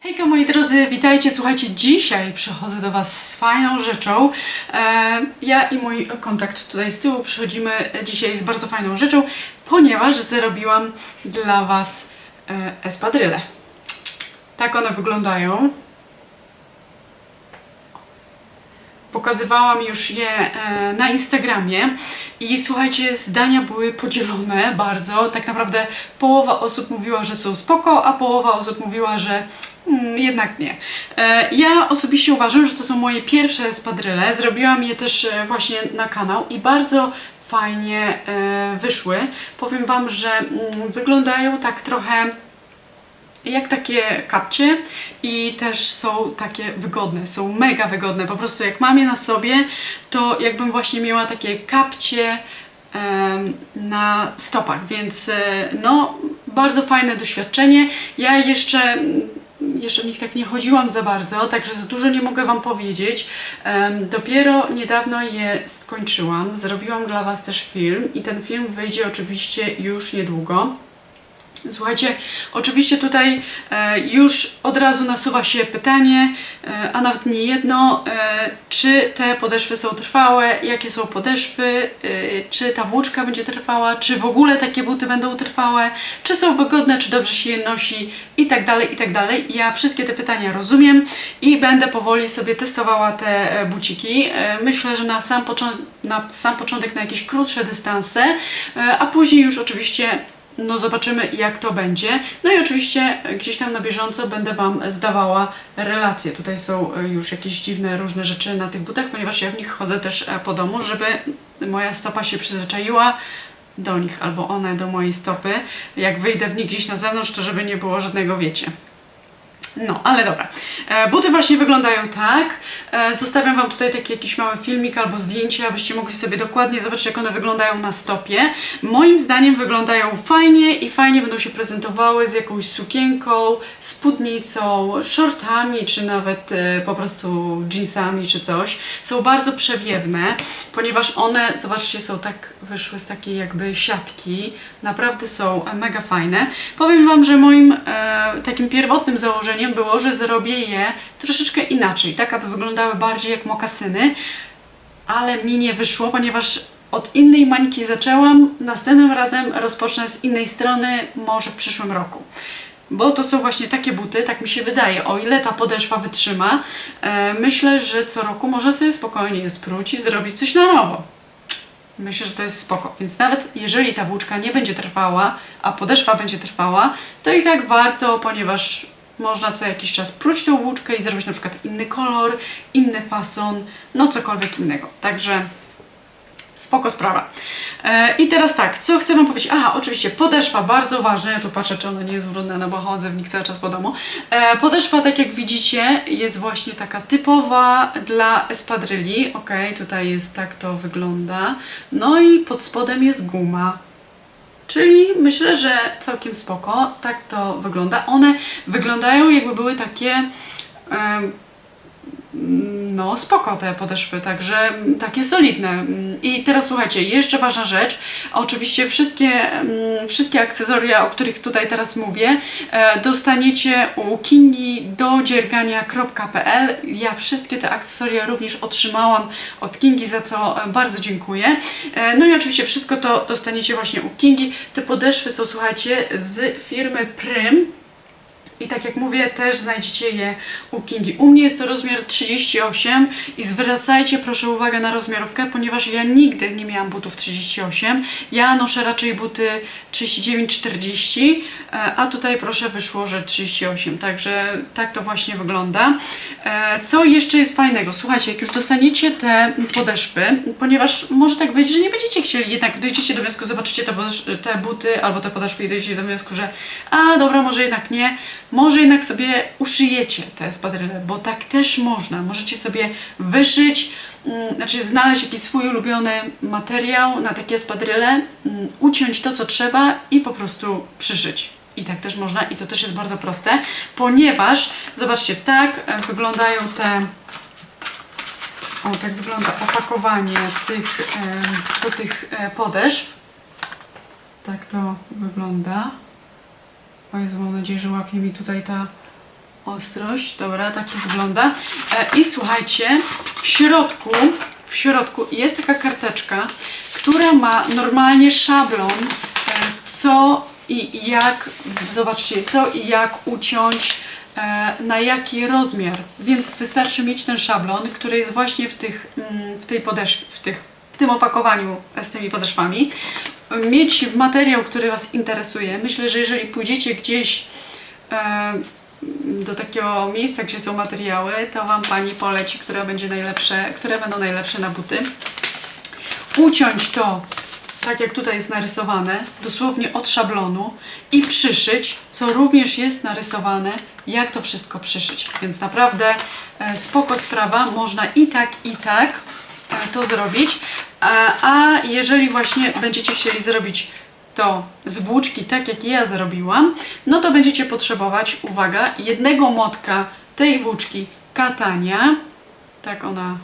Hejka moi drodzy, witajcie, słuchajcie, dzisiaj przychodzę do Was z fajną rzeczą. E, ja i mój kontakt tutaj z tyłu przychodzimy dzisiaj z bardzo fajną rzeczą, ponieważ zrobiłam dla Was e, espadryle. Tak one wyglądają. Pokazywałam już je e, na Instagramie i słuchajcie, zdania były podzielone bardzo. Tak naprawdę połowa osób mówiła, że są spoko, a połowa osób mówiła, że mm, jednak nie. E, ja osobiście uważam, że to są moje pierwsze spadryle. Zrobiłam je też e, właśnie na kanał i bardzo fajnie e, wyszły. Powiem Wam, że mm, wyglądają tak trochę jak takie kapcie i też są takie wygodne, są mega wygodne. Po prostu jak mam je na sobie, to jakbym właśnie miała takie kapcie na stopach, więc no bardzo fajne doświadczenie. Ja jeszcze mm, jeszcze nich tak nie chodziłam za bardzo, także za dużo nie mogę Wam powiedzieć. Dopiero niedawno je skończyłam. Zrobiłam dla Was też film i ten film wyjdzie oczywiście już niedługo. Słuchajcie, oczywiście tutaj e, już od razu nasuwa się pytanie, e, a nawet nie jedno, e, czy te podeszwy są trwałe, jakie są podeszwy, czy ta włóczka będzie trwała, czy w ogóle takie buty będą trwałe, czy są wygodne, czy dobrze się je nosi i tak dalej, i tak dalej. Ja wszystkie te pytania rozumiem i będę powoli sobie testowała te buciki. Myślę, że na sam, na sam początek na jakieś krótsze dystanse, a później już oczywiście no zobaczymy jak to będzie. No i oczywiście gdzieś tam na bieżąco będę Wam zdawała relacje. Tutaj są e, już jakieś dziwne różne rzeczy na tych butach, ponieważ ja w nich chodzę też e, po domu, żeby moja stopa się przyzwyczaiła do nich, albo one do mojej stopy. Jak wyjdę w nich gdzieś na zewnątrz, to żeby nie było żadnego wiecie. No, ale dobra. E, buty właśnie wyglądają tak. E, zostawiam Wam tutaj taki jakiś mały filmik albo zdjęcie, abyście mogli sobie dokładnie zobaczyć, jak one wyglądają na stopie. Moim zdaniem wyglądają fajnie i fajnie będą się prezentowały z jakąś sukienką, spódnicą, shortami, czy nawet e, po prostu jeansami, czy coś. Są bardzo przewiewne, ponieważ one, zobaczcie, są tak, wyszły z takiej jakby siatki. Naprawdę są mega fajne. Powiem Wam, że moim e, takim pierwotnym założeniem było, że zrobię je troszeczkę inaczej, tak aby wyglądały bardziej jak mokasyny, ale mi nie wyszło, ponieważ od innej mańki zaczęłam, następnym razem rozpocznę z innej strony, może w przyszłym roku. Bo to są właśnie takie buty, tak mi się wydaje, o ile ta podeszwa wytrzyma, e, myślę, że co roku może sobie spokojnie je spróć i zrobić coś na nowo. Myślę, że to jest spoko. Więc nawet jeżeli ta włóczka nie będzie trwała, a podeszwa będzie trwała, to i tak warto, ponieważ można co jakiś czas próć tą włóczkę i zrobić na przykład inny kolor, inny fason, no cokolwiek innego. Także spoko sprawa. E, I teraz tak, co chcę Wam powiedzieć? Aha, oczywiście podeszwa, bardzo ważne. Ja tu patrzę, czy ona nie jest brudna, bo chodzę w nich cały czas po domu. E, podeszwa, tak jak widzicie, jest właśnie taka typowa dla espadryli. Ok, tutaj jest tak to wygląda. No i pod spodem jest guma. Czyli myślę, że całkiem spoko. Tak to wygląda. One wyglądają jakby były takie... em, no, spoko te podeszwy, także mm, takie solidne. Mm, I teraz słuchajcie, jeszcze ważna rzecz. Oczywiście wszystkie, mm, wszystkie akcesoria, o których tutaj teraz mówię, e, dostaniecie u Kingi. Ja wszystkie te akcesoria również otrzymałam od Kingi, za co e, bardzo dziękuję. E, No i oczywiście wszystko to dostaniecie właśnie u Kingi. Te podeszwy są, słuchajcie, z firmy Prym. I tak jak mówię, też znajdziecie je u Kingi. U mnie jest to rozmiar 38 i zwracajcie proszę uwagę na rozmiarówkę, ponieważ ja nigdy nie miałam butów 38. Ja noszę raczej buty 39-40, e, a tutaj proszę wyszło, że 38. Także tak to właśnie wygląda. E, Co jeszcze jest fajnego? Słuchajcie, jak już dostaniecie te podeszwy, ponieważ może tak być, że nie będziecie chcieli, jednak dojdziecie do wniosku, zobaczycie te, te buty albo te podeszwy i dojdziecie do wniosku, że a dobra, może jednak nie, może jednak sobie uszyjecie te spadryle, bo tak też można. Możecie sobie wyszyć, mm, znaczy znaleźć jakiś swój ulubiony materiał na takie spadryle, mm, uciąć to, co trzeba i po prostu przyszyć. I tak też można i to też jest bardzo proste, ponieważ zobaczcie, tak e, wyglądają te o, tak wygląda opakowanie tych, do tych e, podeszw. Tak to wygląda. Jezu, mam nadzieję, że łapie mi tutaj ta ostrość, dobra, tak to wygląda. E, I słuchajcie, w środku, w środku jest taka karteczka, która ma normalnie szablon, e, co i jak, zobaczcie, co i jak uciąć, e, na jaki rozmiar. Więc wystarczy mieć ten szablon, który jest właśnie w, tych, mm, w tej podeszwie, w, tych, w tym opakowaniu z tymi podeszwami. Mieć materiał, który Was interesuje. Myślę, że jeżeli pójdziecie gdzieś e, do takiego miejsca, gdzie są materiały, to Wam Pani poleci, które, będzie najlepsze, które będą najlepsze na buty. Uciąć to, tak jak tutaj jest narysowane, dosłownie od szablonu i przyszyć, co również jest narysowane, jak to wszystko przyszyć. Więc naprawdę e, spoko sprawa, można i tak, i tak e, to zrobić. A, jeżeli właśnie będziecie chcieli zrobić to z włóczki, tak jak ja zrobiłam, no to będziecie potrzebować, uwaga, jednego motka tej włóczki katania. Tak ona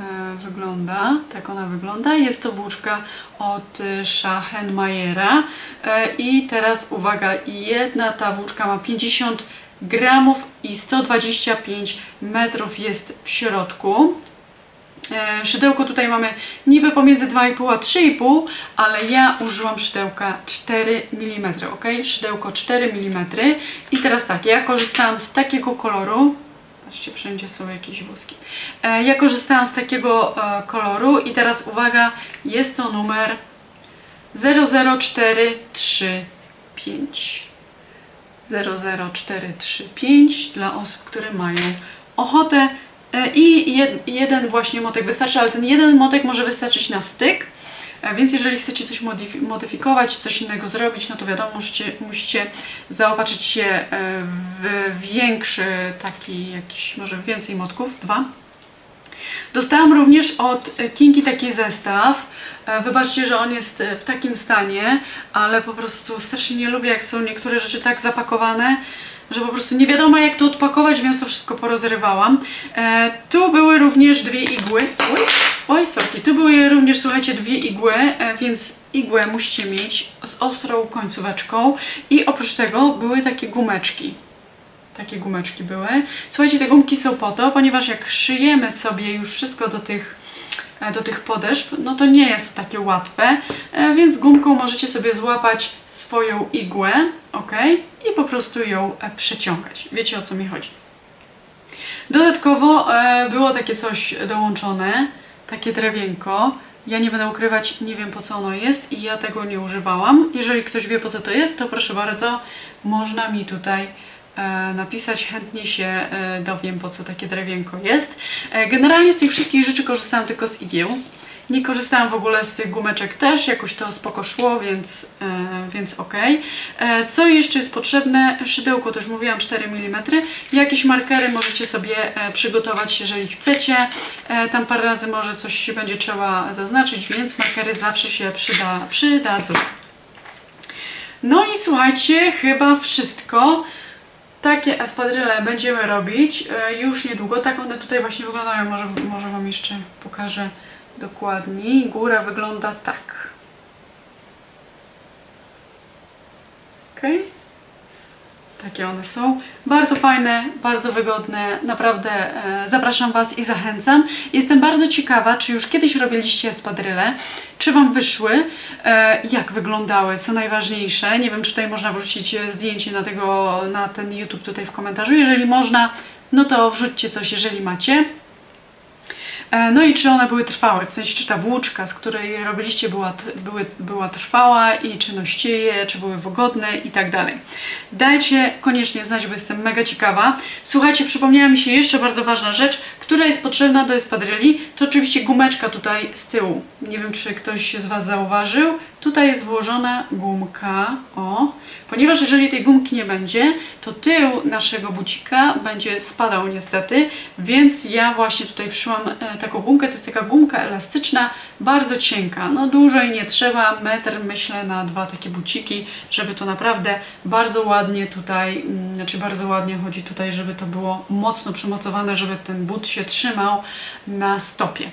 e, wygląda. Tak ona wygląda. Jest to włóczka od e, Schachenmayera. E, I teraz uwaga, jedna ta włóczka ma 50 gramów i 125 metrów jest w środku. E, Szydełko tutaj mamy niby pomiędzy 2,5 a 3,5, ale ja użyłam szydełka 4 mm, ok? Szydełko 4 mm. I teraz tak, ja korzystałam z takiego koloru. Patrzcie, wszędzie są jakieś wózki. E, Ja korzystałam z takiego e, koloru i teraz uwaga, jest to numer 00435. 00435 dla osób, które mają ochotę I jed, jeden właśnie motek wystarczy, ale ten jeden motek może wystarczyć na styk. E, Więc jeżeli chcecie coś modyfi- modyfikować, coś innego zrobić, no to wiadomo, musicie, musicie zaopatrzyć się e, w większy taki, jakiś, może więcej motków, dwa. Dostałam również od Kinki taki zestaw. E, Wybaczcie, że on jest w takim stanie, ale po prostu strasznie nie lubię, jak są niektóre rzeczy tak zapakowane, że po prostu nie wiadomo jak to odpakować, więc to wszystko porozrywałam. E, tu były również dwie igły. Oj, oj, sorki. Tu były również, słuchajcie, dwie igły, e, więc igłę musicie mieć z ostrą końcóweczką i oprócz tego były takie gumeczki. Takie gumeczki były. Słuchajcie, te gumki są po to, ponieważ jak szyjemy sobie już wszystko do tych, do tych podeszw, no to nie jest takie łatwe, e, więc gumką możecie sobie złapać swoją igłę, ok? I po prostu ją e, przeciągać. Wiecie o co mi chodzi. Dodatkowo e, było takie coś dołączone, takie drewienko. Ja nie będę ukrywać, nie wiem po co ono jest i ja tego nie używałam. Jeżeli ktoś wie po co to jest, to proszę bardzo, można mi tutaj e, napisać, chętnie się e, dowiem po co takie drewienko jest. E, generalnie z tych wszystkich rzeczy korzystałam tylko z igieł. Nie korzystałam w ogóle z tych gumeczek też, jakoś to spoko szło, więc, e, więc ok. E, co jeszcze jest potrzebne? Szydełko, to już mówiłam, 4 mm. Jakieś markery możecie sobie e, przygotować, jeżeli chcecie. E, tam parę razy może coś będzie trzeba zaznaczyć, więc markery zawsze się przyda, przydadzą. No i słuchajcie, chyba wszystko. Takie espadryle będziemy robić e, już niedługo. Tak one tutaj właśnie wyglądają. Może, może Wam jeszcze pokażę dokładniej. Góra wygląda tak. Ok? Takie one są. Bardzo fajne, bardzo wygodne. Naprawdę e, zapraszam Was i zachęcam. Jestem bardzo ciekawa, czy już kiedyś robiliście espadryle, czy Wam wyszły, e, jak wyglądały, co najważniejsze. Nie wiem, czy tutaj można wrzucić e, zdjęcie na, tego, na ten YouTube tutaj w komentarzu. Jeżeli można, no to wrzućcie coś, jeżeli macie. E, No i czy one były trwałe, w sensie czy ta włóczka, z której robiliście była, były, była trwała i czy nościeje, czy były wygodne i tak dalej. Dajcie koniecznie znać, bo jestem mega ciekawa. Słuchajcie, przypomniała mi się jeszcze bardzo ważna rzecz, która jest potrzebna do espadryli, to oczywiście gumeczka tutaj z tyłu. Nie wiem, czy ktoś z Was zauważył. Tutaj jest włożona gumka, o, ponieważ jeżeli tej gumki nie będzie, to tył naszego bucika będzie spadał niestety, więc ja właśnie tutaj wszłam e, taką gumkę, to jest taka gumka elastyczna, bardzo cienka, no dłużej nie trzeba, metr myślę na dwa takie buciki, żeby to naprawdę bardzo ładnie tutaj, mm, znaczy bardzo ładnie chodzi tutaj, żeby to było mocno przymocowane, żeby ten but się trzymał na stopie.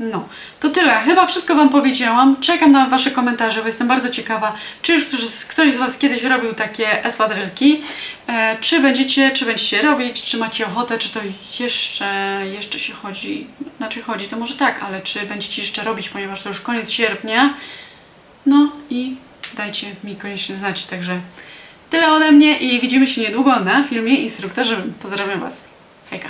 No, to tyle. Chyba wszystko Wam powiedziałam. Czekam na Wasze komentarze, bo jestem bardzo ciekawa, czy już ktoś, ktoś z Was kiedyś robił takie espadrylki. E, czy będziecie, czy będziecie robić, czy macie ochotę, czy to jeszcze, jeszcze się chodzi, znaczy chodzi, to może tak, ale czy będziecie jeszcze robić, ponieważ to już koniec sierpnia. No i dajcie mi koniecznie znać, także tyle ode mnie i widzimy się niedługo na filmie instruktorzowym. Pozdrawiam Was. Hejka!